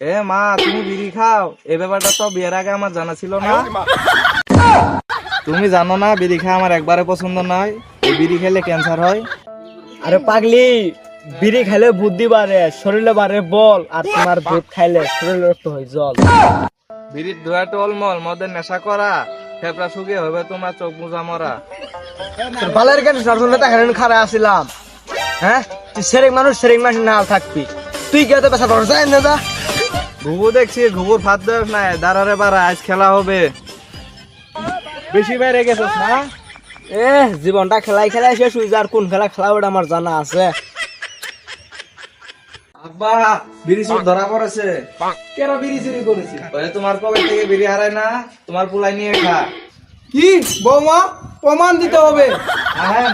এ মা তুমি বিড়ি খাও। এ ব্যাপারটা তো বিয়ের আগে আমার জানা ছিল না। তুমি জানো না বিড়ি খাওয়া আমার একবারে পছন্দ নয়। এই বিড়ি খেলে ক্যান্সার হয়। আরে পাগলি বিড়ি খাইলে বুদ্ধি বাড়ে শরীরে বাড়ে বল আর তোমার দুধ খাইলে শরীরে রক্ত হয় জল। বিড়ির ধোয়া টলমল মদের নেশা করা। ফেফড়া শুকিয়ে হবে তোমার চোখ মুজা মরা। বালের কেন সরজনে তো হেরেন খারা আসিলাম। হ্যাঁ? তুই সেরেক মানুষ সেরেক মানুষ না থাকবি। তুই কে তো পেশা না যা? ঘুঘু দেখছি ঘুঘুর ফাঁদ নাই দাঁড়ারে আজ খেলা হবে। বেশি বাইরে গেছিস না? এ জীবনটা খেলাই খেলাই শেষ হয়ে যায় আর কোন খেলা খেলা ওটা আমার জানা আছে। আব্বা বিড়ি চুর ধরা পড়েছে। কেরা বিড়ি চুরি করেছি তোমার পকেট থেকে বিড়ি হারায় না তোমার পুলাই নিয়ে খা। কি? বৌমা প্রমাণ দিতে হবে। হ্যাঁ।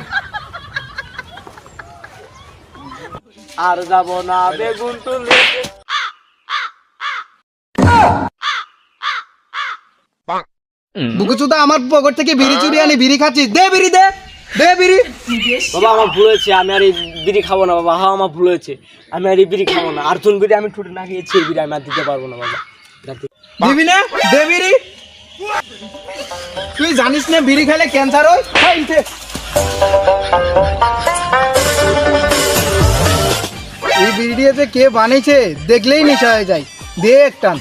আর যাব না বেগুন তুলে। বুকুচুদা আমার পকেট থেকে বিড়ি চুরি আনি বিড়ি খাচ্ছিস। দে বিড়ি দে। দে বিড়ি। বাবা আমার ভুল হয়েছে আমি আর এই বিড়ি খাব না বাবা। হ্যাঁ আমার ভুল হয়েছে। আমি আর এই বিড়ি খাব না। আর চুন বিড়ি আমি ঠুটে না খেয়েছি এই বিড়ি আমি আর দিতে পারব না বাবা। দিবি না? দে বিড়ি। তুই জানিস না বিড়ি খেলে ক্যান্সার হয় খাইতে এই বিড়িটা কে বানিয়েছে দেখলেই নেশা হয়ে যায় দে একটান